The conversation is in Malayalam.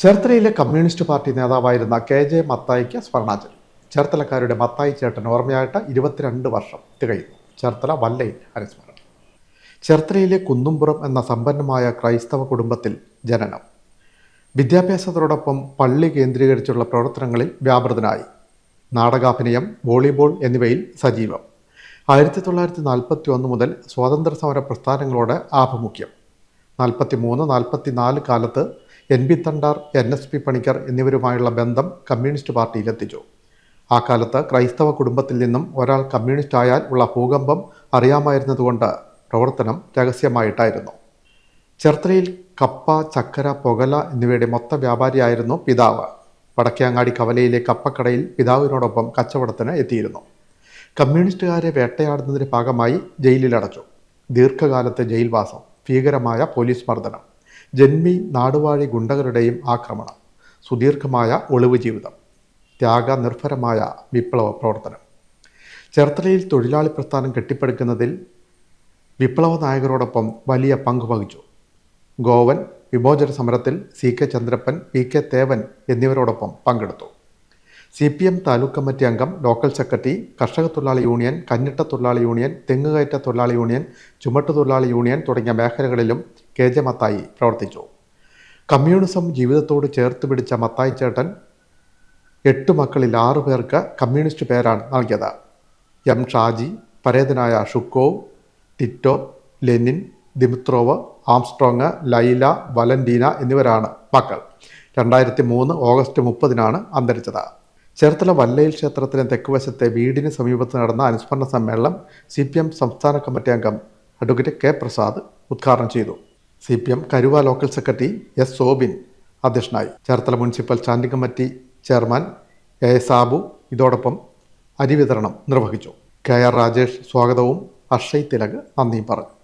ചേർത്തലയിലെ കമ്മ്യൂണിസ്റ്റ് പാർട്ടി നേതാവായിരുന്ന കെ ജെ മത്തായിക്ക് സ്വർണാഞ്ജലി ചേർത്തലക്കാരുടെ മത്തായി ചേട്ടൻ ഓർമ്മയായിട്ട് ഇരുപത്തിരണ്ട് വർഷം തികയുന്നു. ചേർത്തല വല്ലയിൽ അനുസ്മരണം. ചേർത്തലയിലെ കുന്നുംപുറം എന്ന സമ്പന്നമായ ക്രൈസ്തവ കുടുംബത്തിൽ ജനനം. വിദ്യാഭ്യാസത്തോടൊപ്പം പള്ളി കേന്ദ്രീകരിച്ചുള്ള പ്രവർത്തനങ്ങളിൽ വ്യാപൃതനായി. നാടകാഭിനയം വോളിബോൾ എന്നിവയിൽ സജീവം. ആയിരത്തി തൊള്ളായിരത്തി നാൽപ്പത്തി ഒന്ന് മുതൽ സ്വാതന്ത്ര്യ സമര പ്രസ്ഥാനങ്ങളോട് ആഭിമുഖ്യം. നാൽപ്പത്തി മൂന്ന് നാൽപ്പത്തി നാല് കാലത്ത് N B Thandar N S P Panicker എന്നിവരുമായുള്ള ബന്ധം കമ്മ്യൂണിസ്റ്റ് പാർട്ടിയിലെത്തിച്ചു. ആ കാലത്ത് ക്രൈസ്തവ കുടുംബത്തിൽ നിന്നും ഒരാൾ കമ്മ്യൂണിസ്റ്റ് ആയാൽ ഉള്ള ഭൂകമ്പം അറിയാമായിരുന്നതുകൊണ്ട് പ്രവർത്തനം രഹസ്യമായിട്ടായിരുന്നു. ചെർത്തലയിൽ കപ്പ ചക്കര പുകല എന്നിവയുടെ മൊത്ത വ്യാപാരിയായിരുന്നു പിതാവ്. വടക്കേങ്ങാടി കവലയിലെ കപ്പക്കടയിൽ പിതാവിനോടൊപ്പം കച്ചവടത്തിന് എത്തിയിരുന്നു. കമ്മ്യൂണിസ്റ്റുകാരെ വേട്ടയാടുന്നതിന്റെ ഭാഗമായി ജയിലിലടച്ചു. ദീർഘകാലത്തെ ജയിൽവാസം ഭീകരമായ പോലീസ് മർദ്ദനം. ജന്മി നാടുവാഴി ഗുണ്ടകളുടെയും ആക്രമണം സുദീർഘമായ ഒളിവ് ജീവിതം ത്യാഗനിർഭരമായ വിപ്ലവ പ്രവർത്തനം. ചേർത്തലയിൽ തൊഴിലാളി പ്രസ്ഥാനം കെട്ടിപ്പടുക്കുന്നതിൽ വിപ്ലവ നായകരോടൊപ്പം വലിയ പങ്ക് വഹിച്ചു. ഗോവൻ വിമോചന സമരത്തിൽ C K Chandrappan P K Thevan എന്നിവരോടൊപ്പം പങ്കെടുത്തു. C P M taluk committee അംഗം ലോക്കൽ സെക്രട്ടറി കർഷക തൊഴിലാളി യൂണിയൻ കന്നിട്ട തൊഴിലാളി യൂണിയൻ തെങ്ങുകയറ്റ തൊഴിലാളി യൂണിയൻ ചുമട്ടു തൊഴിലാളി യൂണിയൻ തുടങ്ങിയ മേഖലകളിലും കെ ജെ മത്തായി പ്രവർത്തിച്ചു. കമ്മ്യൂണിസം ജീവിതത്തോട് ചേർത്ത് പിടിച്ച മത്തായി ചേട്ടൻ എട്ട് മക്കളിൽ ആറു പേർക്ക് കമ്മ്യൂണിസ്റ്റ് പേരാണ് നൽകിയത്. എം ഷാജി പരേതനായ Zhukov Tito Lenin Dimitrov Armstrong Laila Valentina എന്നിവരാണ് മക്കൾ. രണ്ടായിരത്തി മൂന്ന് ഓഗസ്റ്റ് മുപ്പതിനാണ് അന്തരിച്ചത്. ചേർത്തല വല്ലയിൽ ക്ഷേത്രത്തിന് തെക്കുവശത്തെ വീടിന് സമീപത്ത് നടന്ന അനുസ്മരണ സമ്മേളനം സി പി എം സംസ്ഥാന കമ്മിറ്റി അംഗം അഡ്വക്കേറ്റ് കെ പ്രസാദ് ഉദ്ഘാടനം ചെയ്തു. C P M Karuva local secretary S Sobin അധ്യക്ഷനായി. Cherthala municipal standing committee chairman A Sabu ഇതോടൊപ്പം അരി വിതരണം നിർവഹിച്ചു. കെ ആർ രാജേഷ് സ്വാഗതവും അക്ഷയ് തിലക് നന്ദിയും പറഞ്ഞു.